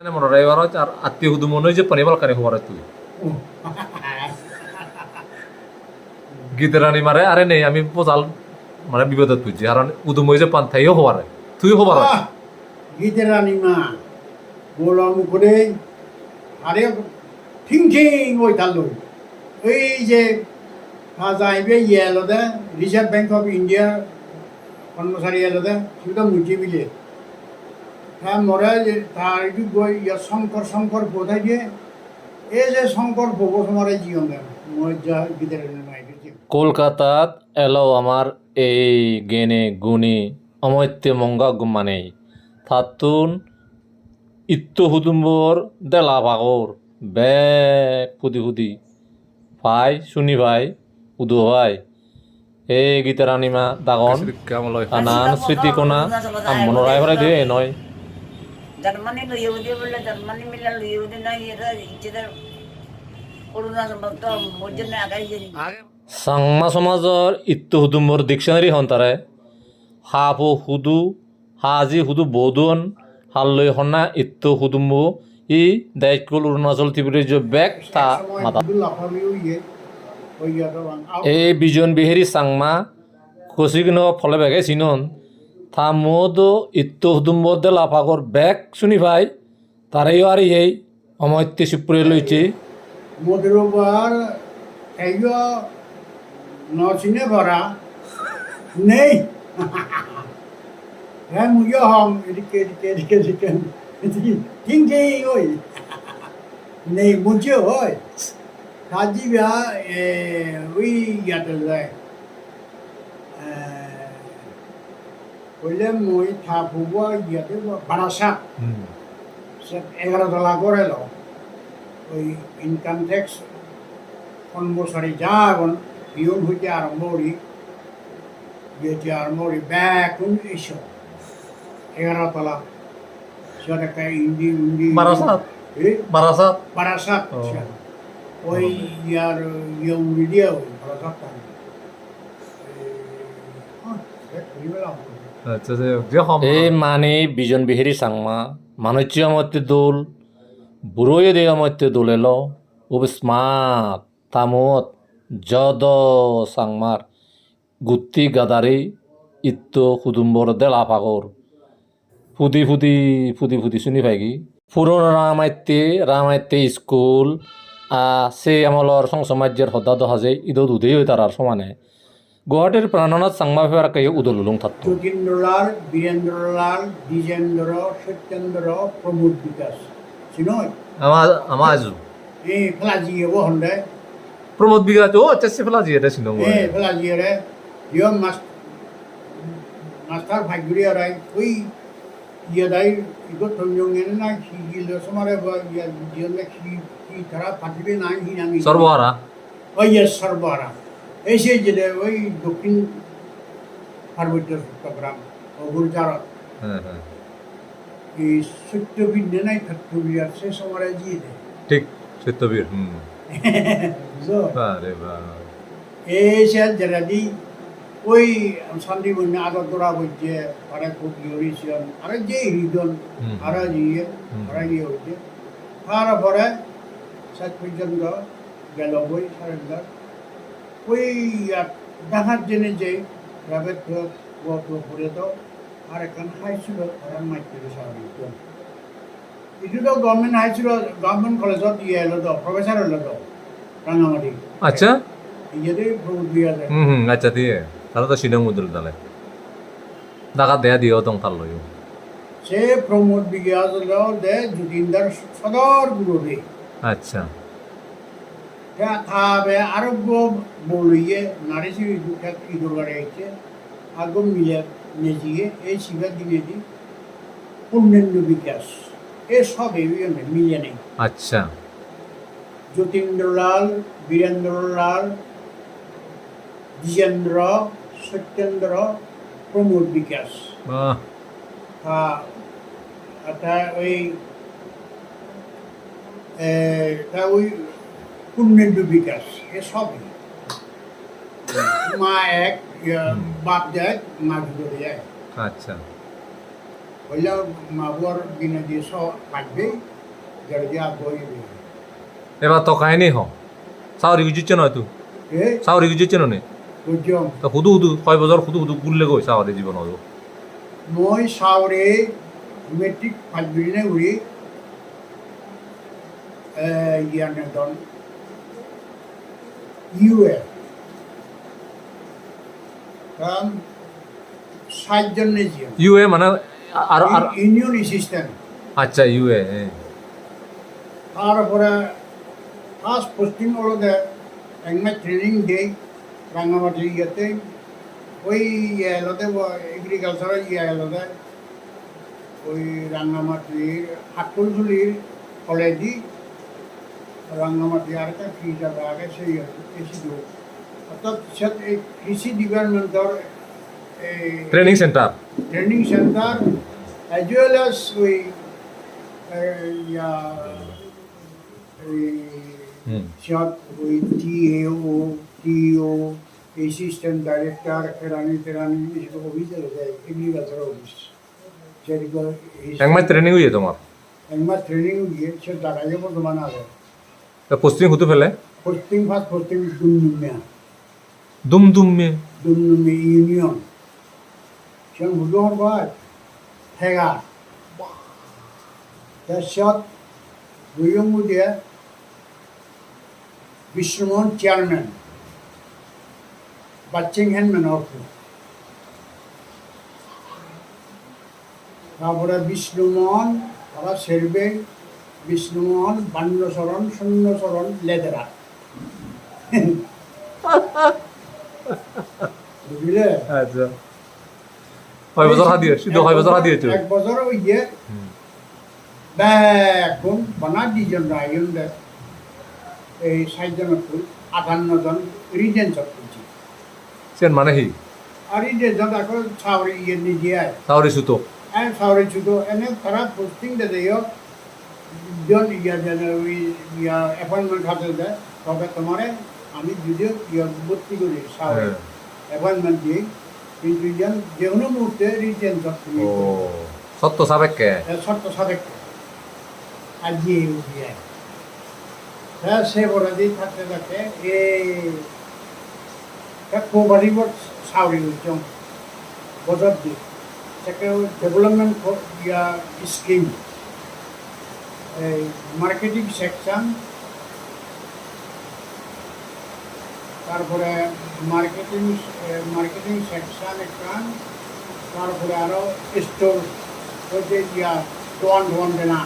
মানে মনে হয় এবার আর আত্মীয় হুদু মনে হয় যে পানি বালকানি হবার তুই গীতের রানী মারে আরে নেই আমি পোজাল মানে বিপদত বুঝছি কারণ উদুময় যে পান থাইও হবার তুই হবার আহ, গীতের রানী মা বললাম করে আরে ঠিং ঠিং ওই তাল্লু ওই যে যাইবে ইয়ে আলাদা রিজার্ভ ব্যাংক অফ ইন্ডিয়া কর্মচারী আলাদা সেটা মুচি বিলে হ্যাঁ মরে যে তার একটু গই ইয়া শঙ্কর শঙ্কর বোধহয় যে এই যে শঙ্কর ভোগ সমারে জীবন দেন মই যা কলকাতাত এলো আমার এই গেনে গুণী অমৈত্য মঙ্গা গুমানেই থাতুন ইত্য হুদুম্বর দেলা ভাগর বেক ফুদি ফুদি ভাই শুনি ভাই উদু ভাই এই গীতের আনিমা দাগন আনান স্মৃতি কোনা মনোরায় ভরাই দিয়ে নয়। ജർമ്മനിയിൽ യഹൂദിയുള്ള ജർമ്മനിയിലുള്ള യഹൂദിനെ ഇത് ഇച്ചിരി കൊടുക്കുന്ന സമയത്ത് മുജിനെ അകൈ চাংমা সমাজৰ ইত্য হুদুম্বৰ ডিকশ্যনেৰী সন্তাৰে হাফ হুদু হাজি হুদু বৌদুন হাল্লৈ সন্না ইত্য হুদুম্বু ই দায়িত্বল অৰুণাচল ত্ৰিপুৰীৰ বেগ তা মাতা লাফামিও ইয়ে ওই ইয়াটা বাং এই বিজন বিহেৰী চাংমা কচিকিন ফলে বেগে চিনন থামোদ ইত্যহদুম বদে লাফাগর ব্যাগ শুনি ভাই, তারাইও আর এই অমৈত্য সুপ্রিয় লইছে। মধুরবার নচিনে ভরা নেই। হ্যাঁ মুগিও হম, এদিকে এদিকে এদিকে এদিকে কিং, কে নেই বুঝিও ওই সাজি বিহা ওই ইয়াতে যায়। ওইলে মই থা ফুবা ইয়াতে বারাসা সে এগারো তলা করে লো ওই ইনকাম ট্যাক্স কর্মচারী যা এখন পিয়ন হইতে আরম্ভ করি যেটি আরম্ভ করি ব্যাকুন এইসব এগারো তলা। সেটা একটা ইন্ডি ইন্ডি বারাসাত? বারাসাত ও। ওই ইয়ার ইয়ে উড়ি দিয়ে ওই বারাসাত এই মানে বিজন বিহেৰী চাংমা মানুচ্য মতে দোল বুঢ়ৈ দে মতে দোলেল উবস্মাত তামত যদ চাংমাৰ গুটি গাদাৰি ইত্য কুদুম্বৰ দেলা পাগৰ ফুদি ফুদি ফুদি ফুদি শুনি পাইগি পুরনো রামাইতে রামাইতে স্কুল সে আমলর সংসমাজ্যের হদ্দা দহাজে ইদো দুধেই তারার সমানে। গুৱাহাটীৰ প্ৰাণনাথ চাংমা ফেৱাৰ কাই উদলুলুং থাকতো যতীন্দ্রলাল বীরেন্দ্রলাল দ্বিজেন্দ্র সত্যেন্দ্র প্রমোদ বিকাশ চিনয় আমাৰ আমাৰ আজু এই ফেলাজি হব হন্দে প্রমোদ বিঘাত ও আচ্ছা সে এই ফেলাজি রে ইয় মাস মাস্টার ভাগ্যুরি আরাই ওই ইয়ে দাই ইগো থঞ্জং এনে না কি গিল সমারে ইয়া জিয়নে কি কি তারা না হি নামি সর্বহারা ওই ইয়ে সর্বহারা এই সে যে ওই দক্ষিণ পার্বত্য চট্টগ্রাম ও গুরজারত হ্যাঁ হ্যাঁ। এই সত্যবিদ নাই সত্যবিদ আর সে সময় দিয়ে দেয়। ঠিক সত্যবীর হুম। বুঝলো আরে বাহ এই সে যারা দি ওই শান্তি বন্য আগর তোরা বলছে আরে ইউরিশন আরে যে হৃদন আরে ইয়ে আরে ইয়ে হচ্ছে তারপরে শেষ পর্যন্ত গেল বই সারেন্দার। ওই দেখার জন্য যে প্রাইভেট গত করে তো আর এখন হাই ছিল তারা মাইকেল স্বাভাবিক এইটো তো গভর্নমেন্ট হাই ছিল গভর্নমেন্ট কলেজত ইয়ে হলো তো প্রফেসর হলো তো রাঙামাটি। আচ্ছা? ইয়াতে দিয়া হুম হুম আচ্ছা দিয়ে। তাহলে তো সিনেমা মুদুল দালে দাকা দেয়া দিও তং লইও। সে প্রমোদ বিজ্ঞাস দে সদর আচ্ছা। বলিয়ে নারী শ্রী দুঃখাত ইদুর গাড়ি আছে আগম মিলে নেজিয়ে এই শিবের দিনে দি পূর্ণেন্দু বিকাশ এ সব এই মিলে নেই। আচ্ছা। যতীন্দ্রলাল বীরেন্দ্রলাল দ্বিজেন্দ্র সত্যেন্দ্র প্রমোদ বিকাশ। ওই ওই পূর্ণেন্দু বিকাশ এ সবই। মা এক বাপ যায় মা দুটো যায়। আচ্ছা। হইলে মাবুয়ার দিনে দিয়ে সব কাটবে যারা দিয়ে এবার তো কাহিনী হ। চাউরি গুজিছে নয় তুই? এ? চাউরি গুজিছে নে? বুঝম তা হুদু হুদু কয় বছর হুদু হুদু গুললে গৈ চাউরি জীবন হব মই চাউৰে মেট্ৰিক পাঁচবিনে উৰি ইয়ানে দন ইউ এ কারণ সাতজন নেজিয়াম ইউ এ মানে আর আর ইউনিয়ন এসিস্ট্যান্ট আচ্ছা ইউ এ তারপরে ফার্স্ট পোস্টিং হলোতে একমাস ট্রেনিং দেই রাঙামাটি ইয়েতে। ওই ইয়ে এলোতে এগ্রিকালচারের ইয়ে এলোতে ওই রাঙামাটির হাটকুলঝুলির কলেজই রাঙামাটি আর একটা কি জায়গা আগে সেই কৃষি অর্থাৎ এই কৃষি ডিপার্টমেন্টর এই training centre training center as well as we uh, yeah, hmm shot with TAO, TO, assistant director, Kerani Terani, is office agriculture office. সেদিকে এক মাস ট্রেনিং হইয়ে তোমার একমাস ট্রেনিং গিয়ে সে টাকায় বর্তমান আছে পোস্টিং হুতু ফেলে? পোস্টিং ফার্স্ট পোস্টিং দুমনুমিয়া দুম দুম মে দুমনুমি ইউনিয়ন সে হুদুহর ঘর হেগা তাৰপিছত দুয়মুদীয়া বিষ্ণুমোহন চেয়ারম্যান বাচ্চিংহেন মেনরপুর তারপরে বিষ্ণুমোহন তারা সেরবে বিষ্ণুমোহন বান্যচরণ শূন্যচরণ লেদেরা বুঝলে আচ্ছা। কয় বছর হাদিয়ে শুধু কয় বছর হাদিয়ে এক বছর ওই যে বেগুন বানা দুজন রায়ন এই ষাটজন ফুল আটান্ন জন রিজেন্স করছি সেন মানে হি আর রিজেন্স এখন সাউরি ইয়ে সুতো সাউরি এনে তারা পোস্টিং দে দিও অ্যাপয়েন্টমেন্ট হাতে দেয় তবে তোমারে আমি যদিও ভর্তি করি হ্যাঁ। অ্যাপয়েন্টমেন্ট দিই কিন্তু ইয়ান যে কোনো মুহূর্তে রিজেন্স তুমি সত্য সাপেক্ষে? আর গিয়ে উঠিয়ে হ্যাঁ সে বলে দিয়ে থাকতে থাকতে এই কোবারি বট সাউরি উঠছম বজর দি সেকে ডেভেলপমেন্ট ইয়া স্কিম এই মার্কেটিং সেকশন তারপরে মার্কেটিং মার্কেটিং সেকশন একটা তারপরে আরও স্টোর ওই যে ইয়া দোয়ান দোয়ান দেনা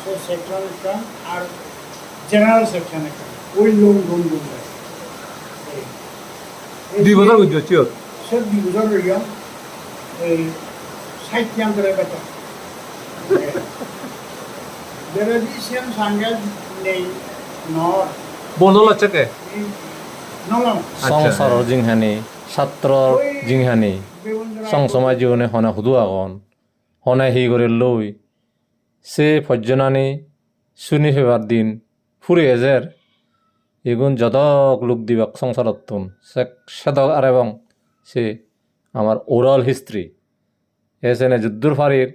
সে সেকশন একটা আর জেনারেল সেকশন একটা ওই লোন লোন লোন দেয় এই- এই দুই বছর বুঝছ চিয়র সে দুই বছর রইয়া এই ষাট জন করে বেটা যেটা দিয়েছেন সঙ্গে নেই নর। বন্ধু হচ্ছে কে? নলম সংসাৰৰ জিংহানি ছাত্ৰৰ জিংহানি সংসমাজ জীৱনে হনে সুধু আগন হনে হি কৰি লৈ সে ফজ্জনানি চুনি ফেবার দিন ফুৰি এজের এগুন যদক লোক দিবাক সংসারত তুন সেদক আর এবং সে আমার ওরাল হিস্ট্রি এসেনে যুদ্ধুর ফারির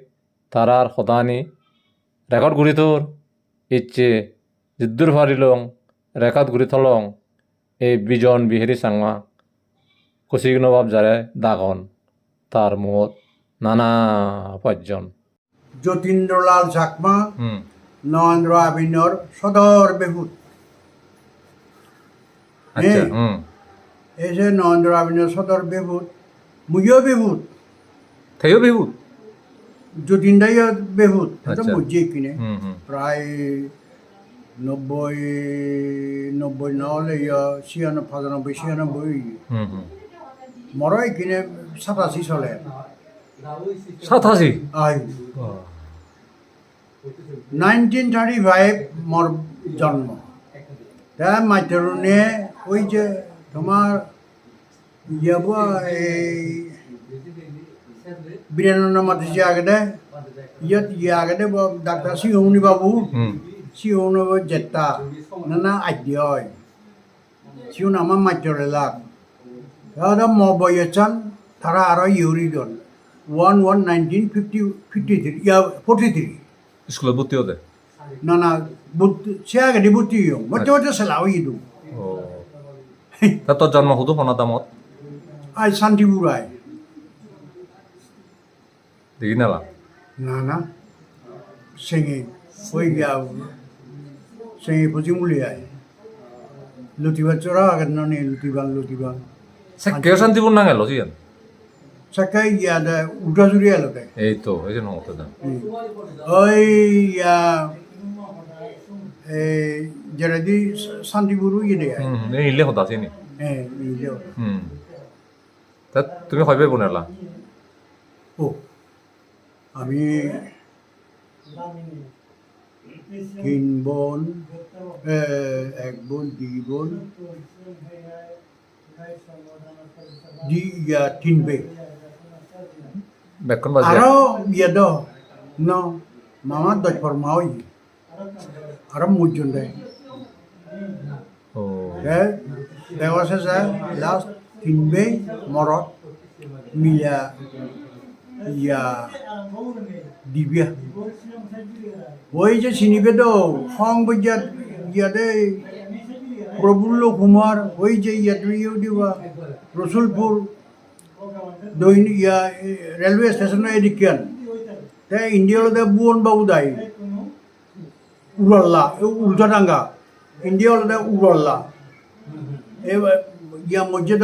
তারার সদানি রেকর্ড ঘুরি তোর ইচ্ছে যুদ্ধুর ফারিলং রেকর্ড ঘুরি থলং এই বিজন বিহেরি চাংমা কচিক নবাব যাৰে দাগন তাৰ মুখত নানা পৰ্যন যতীন্দ্রলাল চাকমা নরেন্দ্র আবিনর সদর বেহুত। আচ্ছা এই এসে নরেন্দ্র আবিনর সদর বেহুত মুইও বেহুত। থেও বিহু যতীন্দ্রাই বেহুত এটা। বুঝিয়ে কিনে প্রায় নব্বই নব্বই নহলে ইয়া ছিয়ানব্বই পঁচানব্বই ছিয়ানব্বই মরই কিনে সাতাশি চলে সাতাশী নাইনটিন থার্টি ফাইভ মোর জন্ম তা মাতরুনে ওই যে তোমার যাব এই মাতিছে আগতে ইয়াত ইয়ে আগতে ডাক্তার শিহমণি বাবু শিহমণি বাবু জেতা নানা আদ্য হয় শিহন আমার মাতরে লাগ তারা মবয়চান তারা আরও ইউরি দল one one nineteen fifty fifty three ইয়া ফোর্টি থ্রি স্কুলত ভর্তি হতে না না বুদ্ধ সে আগে বুদ্ধি ইয়ং বচ্চা বচ্চা সেলাও ইদু তা তোর জন্ম শুধু সোনা দামত আই শান্তিপুর আয় দেখি নালা না না। সেঙে ওই গিয়া সেঙে পচি মুলি আয় লুটিবা চড়া আগে ননে লুটিবা লুটিবা সে কে শান্তিপুর না গেল জিয়ান সাকাই গিয়া দে উল্টা জুড়ি এলোকে এই তো এই যে নহতে দাম ওই ইয়া এই যেটা দি শান্তিপুরু ইয়ে দেয়। হুম এই ইলে হতা চিনি হ্যাঁ এই যে হুম। তা তুমি হইবে বনেলা ও। আমি তিন বোন এক বোন দুই বোন তিন বে আরও ইয়ে দ ন মামা দশ পর মাও ই আরও মুজন দেয়। দেওয়া শেষে লাস্ট তিনবে মরত মিয়া। ইয়া, দিবিয়া। ওই যে চিনিবে তো সং বৈজাত ইয়াতে প্রফুল্ল কুমার, ওই যে ইয়াতে ইয়ে দিবা, রসুলপুর দৈনিক ইয়া রেলওয়ে স্টেশনের এদিকিয়ান তে ইন্ডিয়াতে বুয়ন বাবু দায় উড়াল্লা উল্টাডাঙ্গা। ইন্ডিয়াতে উড়াল্লা। এবার, ইয়া মসজিদ,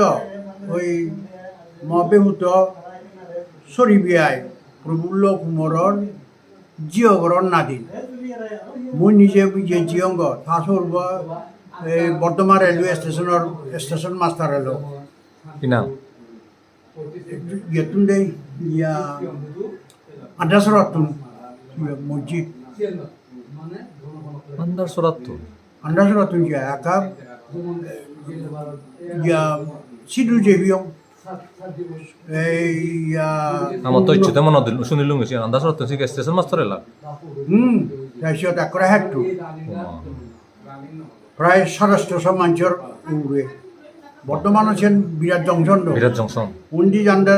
ওই মহাপেহুত সরিবিয়াই প্রফুল্ল কুমাৰৰ জিয়গৰৰ নাতি মই নিজে যে জিয়ংগ থাচৰ এই বৰ্তমান ৰেলৱে ষ্টেচনৰ ষ্টেচন মাষ্টাৰ হেলো। কি নাম? ইয়াতুন দে ইয়া আন্দার সরাত্তু আন্দাসরাতুন যে ইয়া সিদু জেবিয়ং এই ইয়া আমার তো ইচ্ছে তেমন শুনিলুম গেছি আন্দার সরাত্তু সিকে স্টেশন মাস্টার এলা হুম আছেন জংচন বিরাট জংশন উন্দি জানতে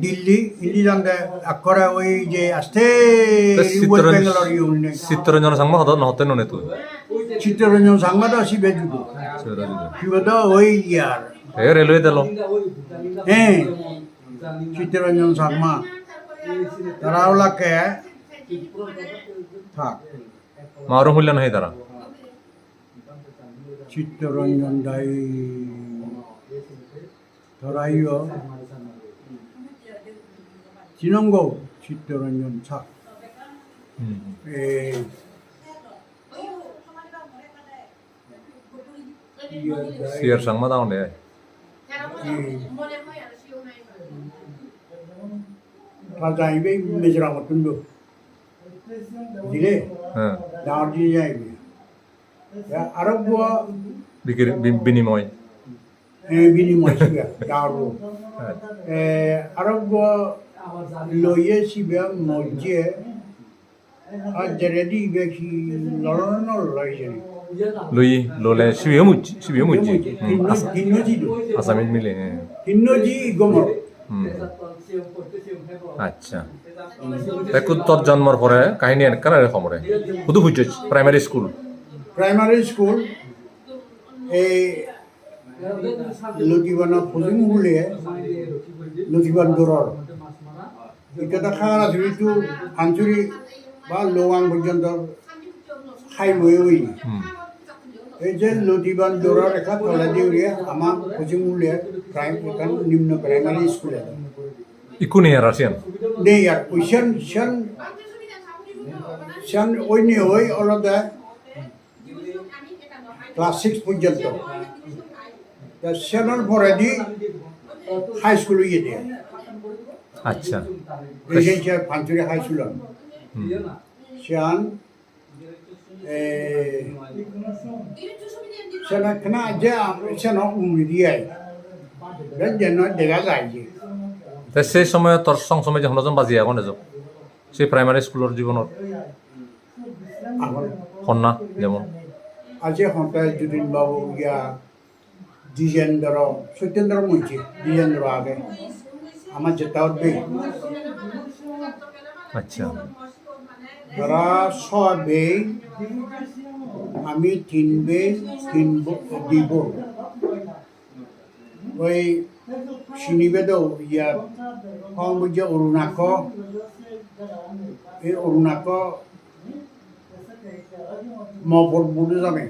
দিল্লি ইন্দি জানতে একরা ওই যে আসতে চিত্তরঞ্জন সাংমা হত নহতে ননে তুই চিত্তরঞ্জন শিবদ ওই ইয়ার এ রেলওয়ে দিল হ্যাঁ চিত্তরঞ্জন শর্মা তারা ওলাকে থাক। মারো মূল্য নহয় তারা। চিত্তরঞ্জন দাই ধরাইও। চিনঙ্গ চিত্তরঞ্জন থাক। এই সিয়ার সাংমা দাও নে রাজাইবে মেজরামতুন্ড দিলে হ্যাঁ দাঁড় দিয়ে যাইবে আরব বিনিময় বিনিময় দাঁড় আরব লয়ে সিবা মজ্জে আর যেরেদি বেশি লড়ন লড়াই লই ললে সিবিও মুজি সিবিও মুজি কিন্নজি আসামিত মিলে। কিন্নজি গমর আচ্ছা। দেখো তোর জন্মর পরে কাহিনী কানারে সমরে শুধু বুঝছ প্রাইমারি স্কুল প্রাইমারি স্কুল এই লতিবানা ফজিং বুলিয়ে লতিবান দৰৰ। এতিয়া খাৰা ধৰিটো আঞ্চুৰি বা লৱাং পৰ্যন্ত খাই বৈ এই যে লতিবান দৰৰ ৰেখা তলেদি উলিয়াই আমাৰ ফজিং বুলিয়ে প্ৰাইম এখন নিম্ন প্ৰাইমাৰী স্কুল ইকো নেই আর আসিয়ান নে ইয়াৰ কুৱেশ্যন চিয়ান চিয়ান অন্য হৈ অলপতে ক্লাছ ছিক্স পৰ্যন্ত। চিয়ানৰ পৰেদি হাই স্কুল ইয়ে দিয়ে আচ্ছা। Residential high school. সিয়ান সেনা খানা যে সেনা উমরি দিয়ে যেন দেখা যায় যে তা সেই সময় তোর সংসময় যখন এজন বাজি এখন এজন সেই প্রাইমারি স্কুলের আমার কন্যা যেমন। আজি সন্তাই যতীন বাবু ইয়া দ্বিজেন্দ্র সত্যেন্দ্র মঞ্চি দ্বিজেন্দ্র আগে। আমার যেতে হবে আচ্ছা। তারা ছয় বেই আমি তিন বেই কিনব দিব। ওই চিনিবেদ ইয়া কম যে অরুণাক এই অরুণাক মফর বুঝে জানে।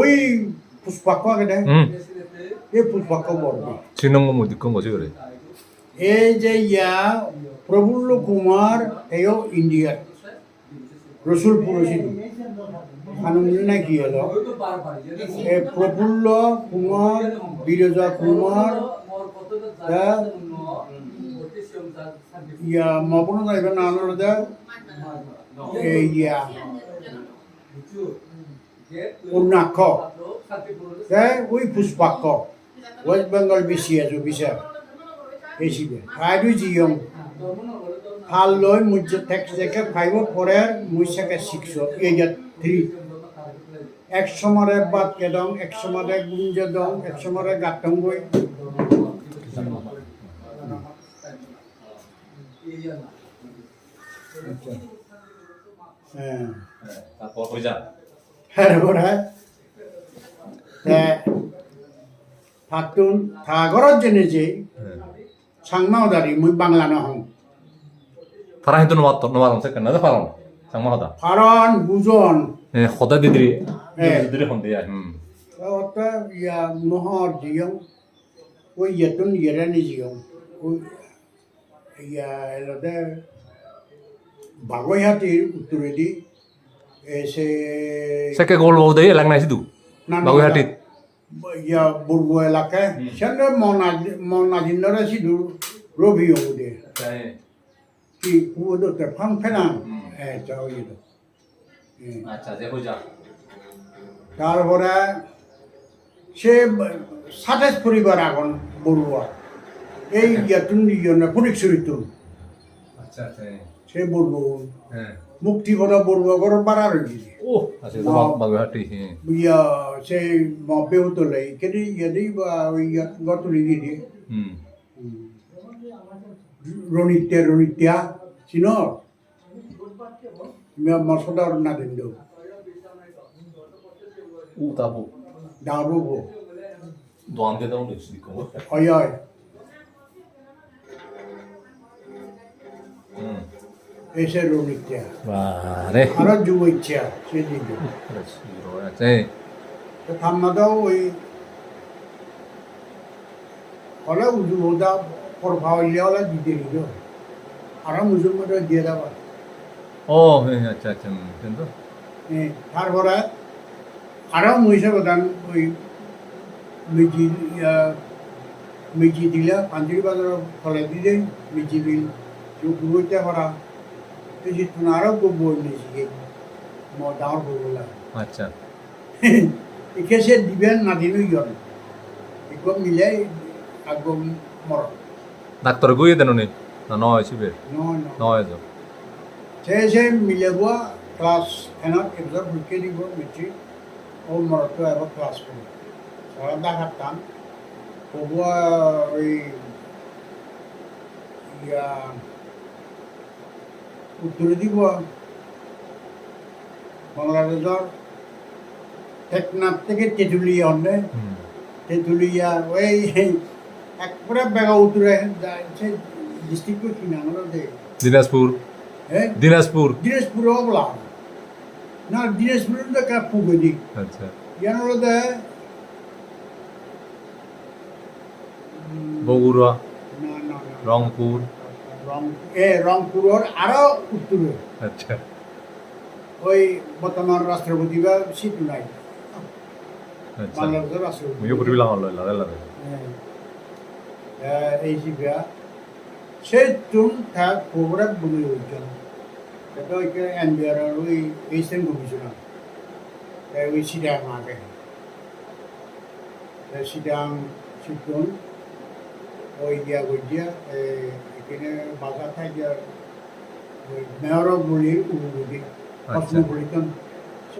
ওই পুষ্পাক আগে দেয়। এই পুষ্পাক বর্ণ শ্রীনঙ্গ মুদিক কম বসে এই যে ইয়া প্রফুল্ল কুমার, এও ইন্ডিয়ার রসুলপুর ছিল আনন্দ না কি হলো? এ প্রফুল্ল কুমার, বিরজা কুমার ইয়া মপন যাইবে না আনন্দ এই ইয়া। অরুণাক্ষ তা ওই পুষ্পাক্ষ। ওয়েস্ট বেঙ্গল বেশি আছে বিচার বেশিবে আইডু জিয়ং ভালো লৈ মুজ্জে টেক্স দেখে ফাইভত পরে মুইসাকে সিক্স এইয়া থ্রি এক সমরে বাদ কেদং এক সমরে গুঞ্জ দং এক সমরে গাতং গই হ্যাঁ। তারপর 보자 তারপরে ফাতুন থাগরত জেনে যে সাংমাহদারি মুই বাংলা নহং তারা হয়তো নোমাত নোমাত আছে কেন না পারন সাংমাহদা পারন বুজন খদা দিদি দিদি খন্দে হুম। ওটা ইয়া নহর দিয়ং ওই ইয়েতুন ইয়েরানি দিয়ং ওই ইয়া এলদে বাগৈহাটির উত্তরে দি এসে সেকে গোল বউ দেই লাগ নাইছি দু বাগৈহাটিত। ইয়া বুর্গ এলাকায় সেখানে মনাদি মনাদিনরা সিধু রবি ওদে কি ওদতে ফাং ফেনান ইয়ে আচ্ছা তারপরে সে সাতাশ পরিবার এখন বড়ুয়া এই ইয়াতুন ফটিকছড়িত আচ্ছা সে বড়বু। হ্যাঁ। মুক্তিপদা বড়ুয়াগড়ের বাড়া রয়েছে ও আচ্ছা বাগুহাটি হ্যাঁ। ইয়া সে বেহুতলে কেটে ইয়াদি ইয়া গতলি দিদি হুম। রণিত্যা রণিত্যা চিন মশলা না দিন ও তাবো। দাবো দোয়ান দে দাও নিশ্চিত হয় হয়। Esa es la única. Vale. Ahora yo voy a echar, sí, digo. উজু হতা পরফা হইলে হলে আচ্ছা আচ্ছা কিন্তু তারপরে আরও মহিষা প্রধান ওই মেজি মেজি দিলে পাঞ্জির বাজার ফলে দিলে মেজি দিল চুপ করা আরও বই মেজিকে ম ডাঙর বইলা আচ্ছা। একে সে দিবেন না দিলেও ইয়ন এগুলো মিলে আগ মর ডাক্তার গুয়ে দেন নি না নয় শিবে নয় যাও সে সে মিলাব ক্লাছ টেনত এইবিলাক ভুলকে দিব মেট্ৰিক। ও মৰতো এবাৰ ক্লাছ কৰিব। চৰদা সাতটান। ক'ব ওই ইয়া উত্তরে দিব বাংলাদেশের টেকনাফ থেকে তেঁতুলিয়া হলে 음. তেঁতুলিয়া ওই একবারে বেগা উত্তরে সে ডিস্ট্রিক্ট কিনা দেয় দিনাজপুর। হ্যাঁ? দিনাজপুর। দিনাজপুর বলা। না দিনাজপুর কা পুগদি আচ্ছা। ইয়ানলদে বগুড়া না না না। রংপুর। এ রংপুরর আরও উত্তরে। আচ্ছা। ওই বর্তমান রাষ্ট্রপতি বা সিটু নাই। বাংলাদেশের রাষ্ট্রপতি। হ্যাঁ। এই শিবিরা সেই তুম থাক প্রোগ্রাম বলে হয়েছিল এটা ওই এনবিআর ওই এইসেন কমিশনার ওই সিটাং আগে সিটাং সিটুন ওই দিয়া গিয়া এখানে বাজার থাকে ওই মেয়র বলি উবুদি আচ্ছা। কসমোপলিটন